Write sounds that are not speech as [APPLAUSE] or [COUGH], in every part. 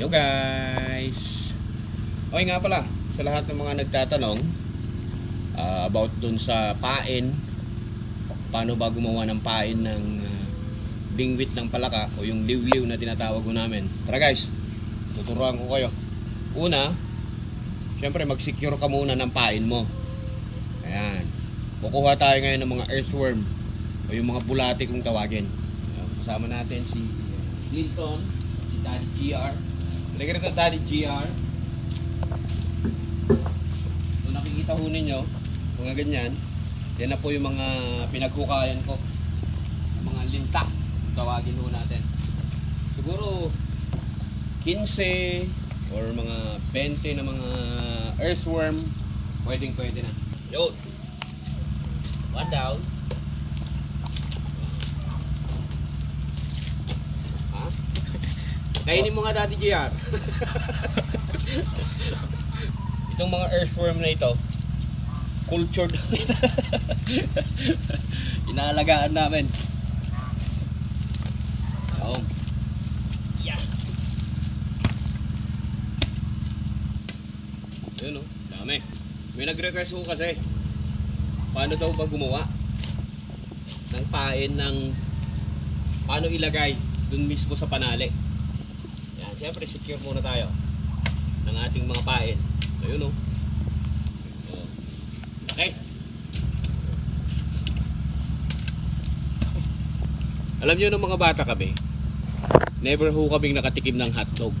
Yo guys! Okay nga pala, sa lahat ng mga nagtatanong ah, about dun sa pain, paano ba gumawa ng pain ng ah, bingwit ng palaka o yung liw-liw na tinatawag ko namin. Tara guys, tuturuan ko kayo. Una, syempre mag-secure ka muna ng pain mo. Ayan. Kukuha tayo ngayon ng mga earthworm o yung mga bulate kung tawagin. Kasama natin si Clinton, si Daddy GR. Lagyan rito Daddy GR. Kung nakikita ho ninyo, mga ganyan, yan na po yung mga pinaghukayan ko. Mga linta, kung tawagin ho natin. Siguro 15 or mga 20 na mga earthworm, pwedeng pwede na. Yun. One down. Kainin mo nga Daddy JR. [LAUGHS] Itong mga earthworm na ito, cultured [LAUGHS] Inaalagaan namin. So, yeah. Yun o, dami. May nag-request ko kasi, paano daw ba gumawa ng pain ng paano ilagay dun mismo sa panali. Siyempre secure muna tayo ng ating mga pain. So yun o. Oh. Okay. Alam niyo ng mga bata kami, never ho kaming nakatikim ng hotdog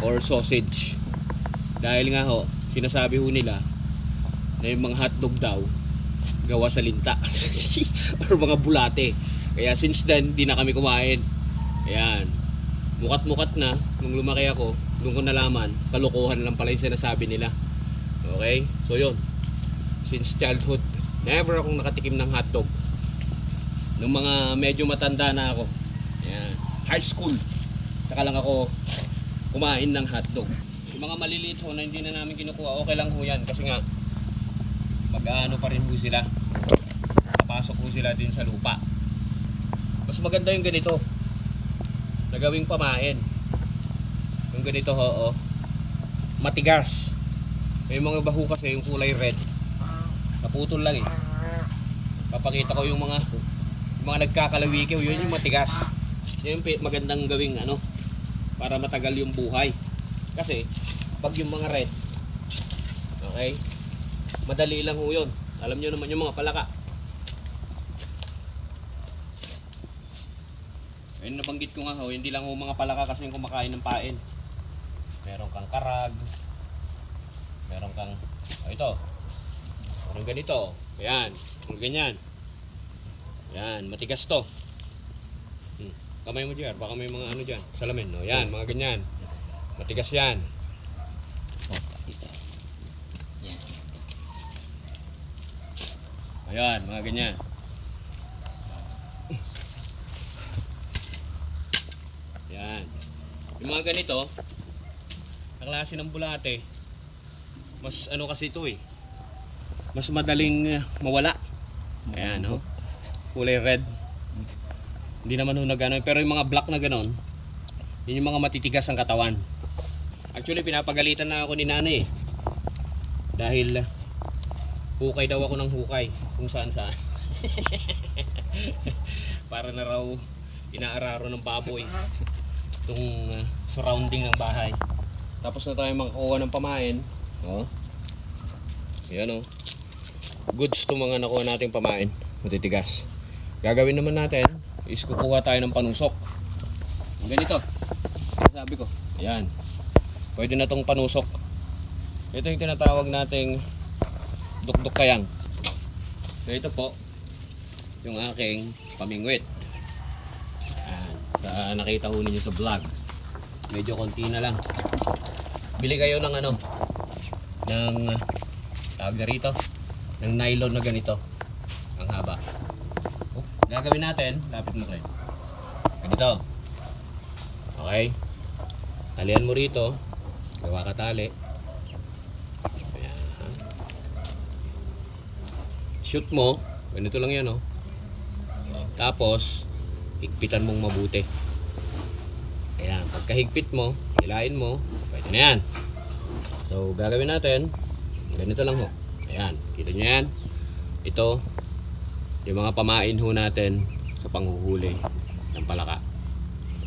or sausage. Dahil nga ho, sinasabi ho nila na yung mga hotdog daw gawa sa linta [LAUGHS] or mga bulate. Kaya since then, di na kami kumain. Ayan. Mukat-mukat na, nung lumaki ako, doon ko nalaman, kalokohan lang pala yung sinasabi nila. Okay? So yun. Since childhood, never akong nakatikim ng hotdog. Nung mga medyo matanda na ako. Ayan. High school. Saka lang ako kumain ng hotdog. Yung mga maliliit ho na hindi na namin kinukuha, okay lang ho yan. Kasi nga, mag-ano pa rin ho sila. Papasok ho sila din sa lupa. Mas maganda yung ganito. Na gawing pamain. Yung ganito ho, oh. Matigas. May mga baho kasi yung kulay red. Naputol lang eh. Papakita ko yung mga yung mga nagkakalawiki, yun yung matigas. Yun yung magandang gawing ano para matagal yung buhay. Kasi pag yung mga red, okay, madali lang ho yun. Alam nyo naman yung mga palaka. Ayun nabanggit ko nga ho, hindi lang ho mga palaka kasi yung kumakain ng pain. Meron kang karag. Meron kang, oh, ito. Meron ganito. Ayan, mga ganyan. Yan, matigas to. Hmm. Kamay mo dyan, baka may mga ano dyan. Salamin, no? Yan, mga ganyan. Matigas yan. Ayan, mga ganyan. Yan. Yung mga ganito, klase ng bulate, mas ano kasi ito eh. Mas madaling eh, mawala. Ayan, no? Kulay red. Hindi naman ho na. Pero yung mga black na gano'n, yun yung mga matitigas ang katawan. Actually, pinapagalitan na ako ni nanay eh. Dahil uh, hukay daw ako ng hukay kung saan saan. [LAUGHS] Para na raw inaararo ng baboy itong surrounding ng bahay. Tapos na tayo makakuha ng pamain. Oh. Yan oh. Goods to mga nakuha nating pamain. Matitigas. Gagawin naman natin is kukuha tayo ng panusok. Ganito. Sabi ko. Ayan. Pwede na tong panusok. Ito yung tinatawag nating dukduk kayang. Ito po yung aking pamingwit. Sa nakita ho ninyo sa vlog. Medyo konti na lang. Bili kayo ng ano ng uh, tawag rito ng nylon na ganito ang haba. Oh, gagawin natin, lapit mo kayo. Ganito. Okay? Talian mo rito. Gawa ka tali. Ayan. Shoot mo. Ganito lang yan, oh. Tapos, higpitan mong mabuti. Ayan, pagkahigpit mo, hilain mo, pwede na yan. So, gagawin natin, ganito lang ho. Ayan, kita nyo yan. Ito, yung mga pamain ho natin sa panghuhuli ng palaka.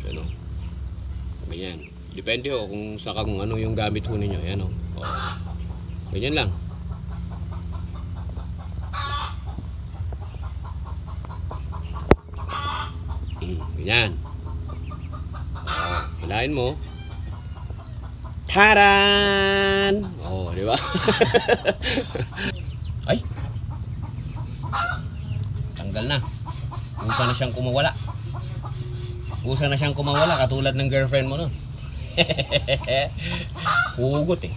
Ano? Ganyan. Depende ho kung sa kung ano yung gamit ho ninyo. Ayan ho. O. Ganyan lang. Mm, ganyan. O, hilahin mo. Taran! Oh, di ba? [LAUGHS] Ay! Tanggal na. Usa na siyang kumawala. Usa na siyang kumawala katulad ng girlfriend mo no. [LAUGHS] Hugot eh.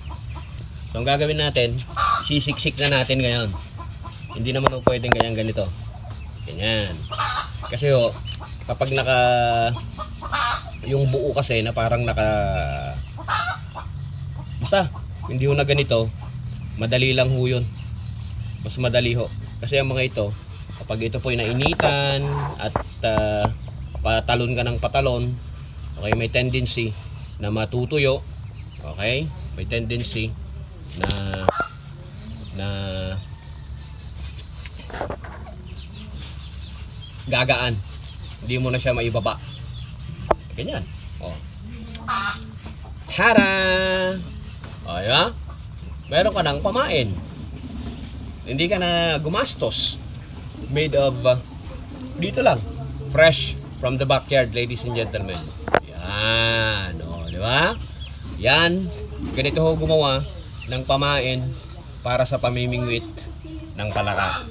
So ang gagawin natin, sisiksik na natin ngayon. Hindi naman ho pwedeng ganyan ganito. Ganyan. Kasi ho, kapag naka yung buo kasi na parang naka basta hindi ho na ganito. Madali lang ho yun. Mas madali ho. Kasi ang mga ito kapag ito po ay nainitan at ah, patalon ka ng patalon okay may tendency na matutuyo okay? May tendency na na gagaan. Hindi mo na siya maibaba ganyan oh Tara! O, di ba? Meron ka ng pamain. Hindi ka na gumastos. Made of, uh, dito lang, fresh from the backyard, ladies and gentlemen. Yan. O, di ba? Yan. Ganito ho gumawa ng pamain para sa pamimingwit ng palaka.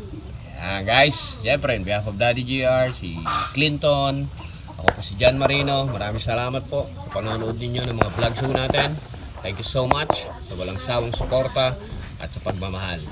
Yan, guys. Siyempre, on behalf of Daddy GR, si Clinton, ako po si John Marino. Maraming salamat po sa panonood ninyo ng mga vlogs ho natin. Thank you so much sa walang sawang suporta at sa pagmamahal.